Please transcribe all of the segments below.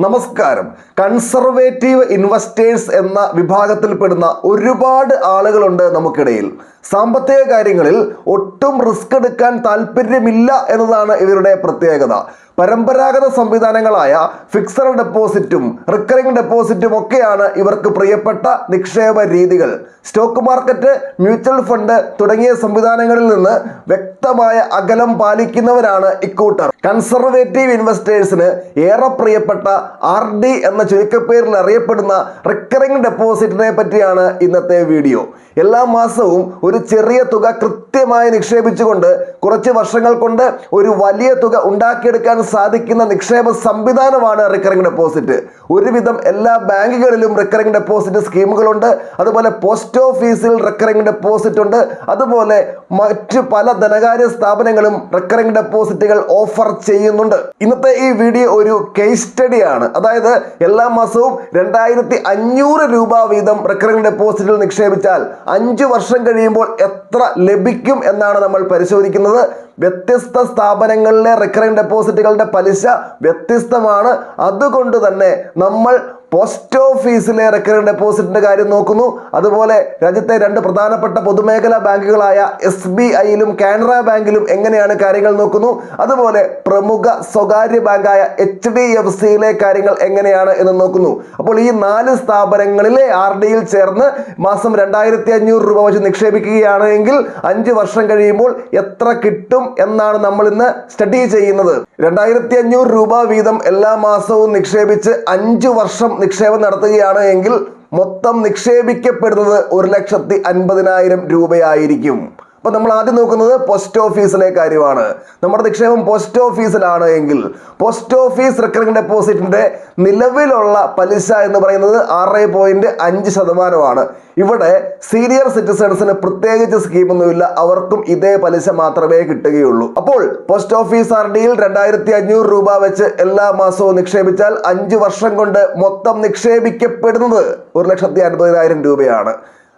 നമസ്കാരം. Conservative investors എന്ന വിഭാഗത്തിൽപ്പെടുന്ന ഒരുപാട് ആളുകളുണ്ട് നമുക്കിടയിൽ. സാമ്പത്തിക കാര്യങ്ങളിൽ ഒട്ടും റിസ്ക് എടുക്കാൻ താല്പര്യമില്ല എന്നതാണ് ഇവരുടെ പ്രത്യേകത. പരമ്പരാഗത സംവിധാനങ്ങളായ ഫിക്സഡ് ഡെപ്പോസിറ്റും റിക്കറിംഗ് ഡെപ്പോസിറ്റും ഒക്കെയാണ് ഇവർക്ക് പ്രിയപ്പെട്ട നിക്ഷേപ രീതികൾ. സ്റ്റോക്ക് മാർക്കറ്റ് മ്യൂച്വൽ ഫണ്ട് തുടങ്ങിയ സംവിധാനങ്ങളിൽ നിന്ന് വ്യക്തമായ അകലം പാലിക്കുന്നവരാണ് ഇക്കൂട്ടർ. കൺസർവേറ്റീവ് ഇൻവെസ്റ്റേഴ്സിന് ഏറെ പ്രിയപ്പെട്ട ആർ ഡി എന്ന ചുരുക്കപ്പേരിൽ അറിയപ്പെടുന്ന റിക്കറിംഗ് ഡെപ്പോസിറ്റിനെ പറ്റിയാണ് ഇന്നത്തെ വീഡിയോ. എല്ലാ മാസവും ഒരു ചെറിയ തുക കൃത്യമായി നിക്ഷേപിച്ചുകൊണ്ട് കുറച്ച് വർഷങ്ങൾ കൊണ്ട് ഒരു വലിയ തുക ഉണ്ടാക്കിയെടുക്കാൻ സാധിക്കുന്ന നിക്ഷേപ സംവിധാനമാണ് റിക്കറിംഗ് ഡെപ്പോസിറ്റ് ഒരുവിധം എല്ലാ ബാങ്കുകളിലും റെക്കറിംഗ് ഡെപ്പോസിറ്റ് സ്കീമുകളുണ്ട്. അതുപോലെ പോസ്റ്റ് ഓഫീസിൽ റെക്കറിംഗ് ഡെപ്പോസിറ്റ് ഉണ്ട്. അതുപോലെ മറ്റ് പല ധനകാര്യ സ്ഥാപനങ്ങളും റെക്കറിംഗ് ഡെപ്പോസിറ്റുകൾ ഓഫർ ചെയ്യുന്നുണ്ട്. ഇന്നത്തെ ഈ വീഡിയോ ഒരു കേസ് സ്റ്റഡിയാണ് അതായത് എല്ലാ മാസവും രണ്ടായിരത്തി അഞ്ഞൂറ് രൂപ വീതം റെക്കറിംഗ് ഡെപ്പോസിറ്റിൽ നിക്ഷേപിച്ചാൽ അഞ്ച് വർഷം കഴിയുമ്പോൾ എത്ര ലഭിക്കും എന്നാണ് നമ്മൾ പരിശോധിക്കുന്നത്. വ്യത്യസ്ത സ്ഥാപനങ്ങളിലെ റെക്കറിംഗ് ഡെപ്പോസിറ്റുകളുടെ പലിശ വ്യത്യസ്തമാണ്. അതുകൊണ്ട് തന്നെ നമ്മൾ പോസ്റ്റ് ഓഫീസിലെ റെക്കറിംഗ് ഡെപ്പോസിറ്റിന്റെ കാര്യം നോക്കുന്നു. അതുപോലെ രാജ്യത്തെ രണ്ട് പ്രധാനപ്പെട്ട പൊതുമേഖലാ ബാങ്കുകളായ എസ് ബി ഐയിലും കാനറ ബാങ്കിലും എങ്ങനെയാണ് കാര്യങ്ങൾ നോക്കുന്നു? അതുപോലെ പ്രമുഖ സ്വകാര്യ ബാങ്കായ എച്ച് ഡി എഫ് സിയിലെ കാര്യങ്ങൾ എങ്ങനെയാണ് എന്ന് നോക്കുന്നു. അപ്പോൾ ഈ നാല് സ്ഥാപനങ്ങളിലെ ആർ ഡിയിൽ ചേർന്ന് മാസം രണ്ടായിരത്തി അഞ്ഞൂറ് രൂപ വെച്ച് നിക്ഷേപിക്കുകയാണെങ്കിൽ അഞ്ച് വർഷം കഴിയുമ്പോൾ എത്ര കിട്ടും എന്നാണ് നമ്മൾ ഇന്ന് സ്റ്റഡി ചെയ്യുന്നത്. രണ്ടായിരത്തി അഞ്ഞൂറ് രൂപ വീതം എല്ലാ മാസവും നിക്ഷേപിച്ച് അഞ്ച് വർഷം നിക്ഷേപം നടത്തുകയാണ് എങ്കിൽ മൊത്തം നിക്ഷേപിക്കപ്പെടുന്നത് ഒരു ലക്ഷത്തി അൻപതിനായിരം രൂപയായിരിക്കും. അപ്പോൾ നമ്മൾ ആദ്യം നോക്കുന്നത് പോസ്റ്റ് ഓഫീസിലെ കാര്യമാണ്. നമ്മുടെ നിക്ഷേപം പോസ്റ്റ് ഓഫീസിലാണ് എങ്കിൽ പോസ്റ്റ് ഓഫീസ് റിക്കറിംഗ് ഡെപ്പോസിറ്റിന്റെ നിലവിലുള്ള പലിശ എന്ന് പറയുന്നത് ആറ് പോയിന്റ് അഞ്ച് ശതമാനമാണ്. ഇവിടെ സീനിയർ സിറ്റിസൺസിന് പ്രത്യേകിച്ച് സ്കീമൊന്നുമില്ല അവർക്കും ഇതേ പലിശ മാത്രമേ കിട്ടുകയുള്ളൂ. അപ്പോൾ പോസ്റ്റ് ഓഫീസ് ആർ ഡിയിൽ രണ്ടായിരത്തി അഞ്ഞൂറ് രൂപ വെച്ച് എല്ലാ മാസവും നിക്ഷേപിച്ചാൽ അഞ്ച് വർഷം കൊണ്ട് മൊത്തം നിക്ഷേപിക്കപ്പെടുന്നത് ഒരു ലക്ഷത്തി അൻപതിനായിരം രൂപയാണ്.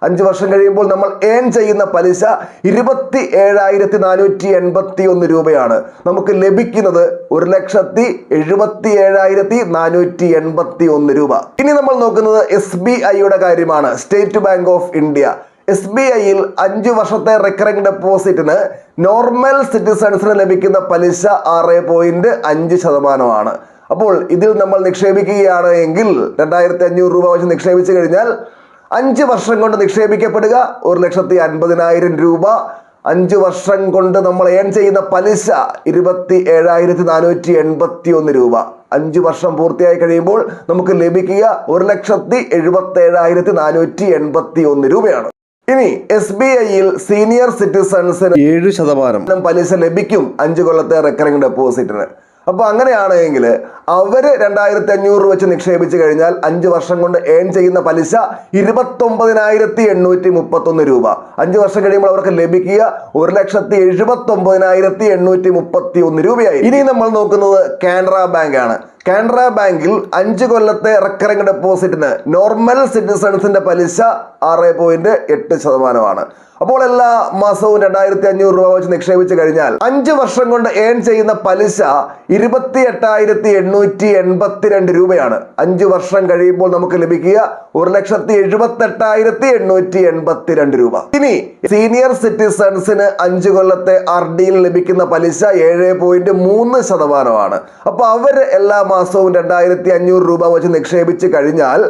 അഞ്ച് വർഷം കഴിയുമ്പോൾ നമ്മൾ ഏൺ ചെയ്യുന്ന പലിശ ഇരുപത്തി ഏഴായിരത്തി നാനൂറ്റി എൺപത്തി ഒന്ന് രൂപയാണ്. നമുക്ക് ലഭിക്കുന്നത് ഒരു ലക്ഷത്തി എഴുപത്തി ഏഴായിരത്തി നാനൂറ്റി എൺപത്തി ഒന്ന് രൂപ. ഇനി നമ്മൾ നോക്കുന്നത് എസ് ബി ഐയുടെ കാര്യമാണ്. State Bank of India S B ഐയിൽ അഞ്ച് വർഷത്തെ റെക്കറിംഗ് ഡെപ്പോസിറ്റിന് നോർമൽ സിറ്റിസൺസിന് ലഭിക്കുന്ന പലിശ ആറ് പോയിന്റ് അഞ്ച് ശതമാനമാണ്. അപ്പോൾ ഇതിൽ നമ്മൾ നിക്ഷേപിക്കുകയാണ് എങ്കിൽ രണ്ടായിരത്തി അഞ്ഞൂറ് രൂപ വെച്ച് നിക്ഷേപിച്ചു കഴിഞ്ഞാൽ അഞ്ച് വർഷം കൊണ്ട് നിക്ഷേപിക്കപ്പെടുക. ഒരു ലക്ഷത്തി അൻപതിനായിരം രൂപ. അഞ്ച് വർഷം കൊണ്ട് നമ്മൾ ഏൺ ചെയ്യുന്ന പലിശ ഇരുപത്തി ഏഴായിരത്തി നാനൂറ്റി എൺപത്തി ഒന്ന് രൂപ. അഞ്ച് വർഷം പൂർത്തിയായി കഴിയുമ്പോൾ നമുക്ക് ലഭിക്കുക ഒരു ലക്ഷത്തി എഴുപത്തി ഏഴായിരത്തി നാനൂറ്റി എൺപത്തി ഒന്ന് രൂപയാണ് ഇനി എസ് ബി ഐയിൽ സീനിയർ സിറ്റിസൺസിന് ഏഴ് ശതമാനം. പലിശ ലഭിക്കും. അഞ്ച് കൊല്ലത്തെ റെക്കറിംഗ് ഡെപ്പോസിറ്റിന് അപ്പോൾ അങ്ങനെയാണെങ്കിൽ അവർ രണ്ടായിരത്തി അഞ്ഞൂറ് വെച്ച് നിക്ഷേപിച്ച് കഴിഞ്ഞാൽ അഞ്ച് വർഷം കൊണ്ട് ഏൺ ചെയ്യുന്ന പലിശ ഇരുപത്തൊമ്പതിനായിരത്തി എണ്ണൂറ്റി മുപ്പത്തൊന്ന് രൂപ. അഞ്ച് വർഷം കഴിയുമ്പോൾ അവർക്ക് ലഭിക്കുക ഒരു ലക്ഷത്തി എഴുപത്തി ഒമ്പതിനായിരത്തി എണ്ണൂറ്റി മുപ്പത്തി ഒന്ന് രൂപയായി ഇനി നമ്മൾ നോക്കുന്നത് കാനറ ബാങ്ക് ആണ് കാനറ ബാങ്കിൽ അഞ്ച് കൊല്ലത്തെ റെക്കറിംഗ് ഡെപ്പോസിറ്റിന് നോർമൽ സിറ്റിസൺസിന്റെ പലിശ ആറ് പോയിന്റ് എട്ട് ശതമാനമാണ്. അപ്പോൾ എല്ലാ മാസവും രണ്ടായിരത്തി അഞ്ഞൂറ് രൂപ വെച്ച് നിക്ഷേപിച്ചു കഴിഞ്ഞാൽ അഞ്ച് വർഷം കൊണ്ട് ഏൺ ചെയ്യുന്ന പലിശ ഇരുപത്തി എട്ടായിരത്തി എണ്ണൂറ്റി എൺപത്തിരണ്ട് രൂപയാണ്. അഞ്ച് വർഷം കഴിയുമ്പോൾ നമുക്ക് ലഭിക്കുക ഒരു ലക്ഷത്തി എഴുപത്തി എട്ടായിരത്തി എണ്ണൂറ്റി എൺപത്തിരണ്ട് രൂപ. ഇനി സീനിയർ സിറ്റിസൺസിന് അഞ്ച് കൊല്ലത്തെ ആർ ഡിയിൽ ലഭിക്കുന്ന പലിശ ഏഴ് പോയിന്റ് മൂന്ന് ശതമാനമാണ്. അപ്പൊ അവർ എല്ലാ മാസവും രണ്ടായിരത്തി അഞ്ഞൂറ് രൂപ വെച്ച് നിക്ഷേപിച്ച് കഴിഞ്ഞാൽ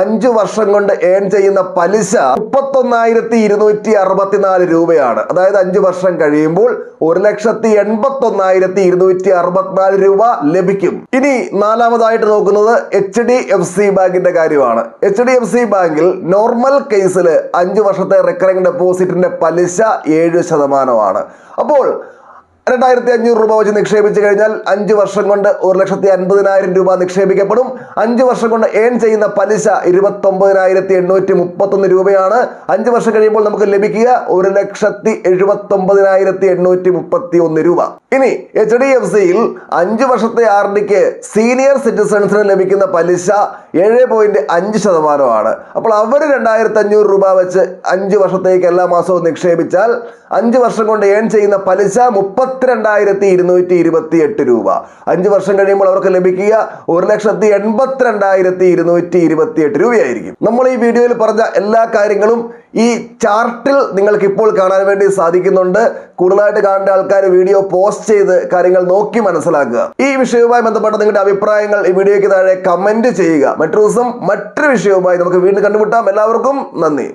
അഞ്ചു വർഷം കൊണ്ട് ഏൺ ചെയ്യുന്ന പലിശ മുപ്പത്തൊന്നായിരത്തി ഇരുന്നൂറ്റി അറുപത്തിനാല് രൂപയാണ്. അതായത് അഞ്ചു വർഷം കഴിയുമ്പോൾ ഒരു ലക്ഷത്തി എൺപത്തി ഒന്നായിരത്തി ഇരുന്നൂറ്റി അറുപത്തിനാല് രൂപ ലഭിക്കും. ഇനി നാലാമതായിട്ട് നോക്കുന്നത് എച്ച് ഡി എഫ് സി ബാങ്കിന്റെ കാര്യമാണ്. എച്ച് ഡി എഫ് സി ബാങ്കിൽ നോർമൽ കേസിൽ അഞ്ചു വർഷത്തെ റിക്കറിംഗ് ഡെപ്പോസിറ്റിന്റെ പലിശ ഏഴ് ശതമാനമാണ്. അപ്പോൾ രണ്ടായിരത്തി അഞ്ഞൂറ് രൂപ വെച്ച് നിക്ഷേപിച്ചു കഴിഞ്ഞാൽ അഞ്ച് വർഷം കൊണ്ട് ഒരു ലക്ഷത്തി അൻപതിനായിരം രൂപ നിക്ഷേപിക്കപ്പെടും. അഞ്ച് വർഷം കൊണ്ട് ഏൺ ചെയ്യുന്ന പലിശ ഇരുപത്തി ഒമ്പതിനായിരത്തി എണ്ണൂറ്റി മുപ്പത്തൊന്ന് രൂപയാണ്. അഞ്ച് വർഷം കഴിയുമ്പോൾ നമുക്ക് ലഭിക്കുക ഒരു ലക്ഷത്തി എഴുപത്തി ഒമ്പതിനായിരത്തി എണ്ണൂറ്റി മുപ്പത്തി ഒന്ന് രൂപ. ഇനി എച്ച് ഡി എഫ് സിയിൽ അഞ്ച് വർഷത്തെ ആർ ഡിക്ക് സീനിയർ സിറ്റിസൺസിന് ലഭിക്കുന്ന പലിശ ഏഴ് പോയിന്റ് അഞ്ച് ശതമാനമാണ്. അപ്പോൾ അവർ രണ്ടായിരത്തി അഞ്ഞൂറ് രൂപ വെച്ച് അഞ്ച് വർഷത്തേക്ക് എല്ലാ മാസവും നിക്ഷേപിച്ചാൽ അഞ്ച് വർഷം കൊണ്ട് ഏൺ ചെയ്യുന്ന പലിശ മുപ്പത്തി എൺപത്തിരണ്ടായിരത്തി ഇരുന്നൂറ്റി ഇരുപത്തി എട്ട് രൂപ. അഞ്ച് വർഷം കഴിയുമ്പോൾ അവർക്ക് ലഭിക്കുക ഒരു ലക്ഷത്തി എൺപത്തിരണ്ടായിരത്തി ഇരുന്നൂറ്റി ഇരുപത്തി എട്ട് രൂപയായിരിക്കും. നമ്മൾ ഈ വീഡിയോയിൽ പറഞ്ഞ എല്ലാ കാര്യങ്ങളും ഈ ചാർട്ടിൽ നിങ്ങൾക്ക് ഇപ്പോൾ കാണാൻ വേണ്ടി സാധിക്കുന്നുണ്ട്. കൂടുതലായിട്ട് കാണേണ്ട ആൾക്കാർ വീഡിയോ പോസ്റ്റ് ചെയ്ത് കാര്യങ്ങൾ നോക്കി മനസ്സിലാക്കുക. ഈ വിഷയവുമായി ബന്ധപ്പെട്ട നിങ്ങളുടെ അഭിപ്രായങ്ങൾ ഈ വീഡിയോയ്ക്ക് താഴെ കമന്റ് ചെയ്യുക. മറ്റൊരു ദിവസം മറ്റൊരു വിഷയവുമായി നമുക്ക് വീണ്ടും കണ്ടുമുട്ടാം. എല്ലാവർക്കും നന്ദി.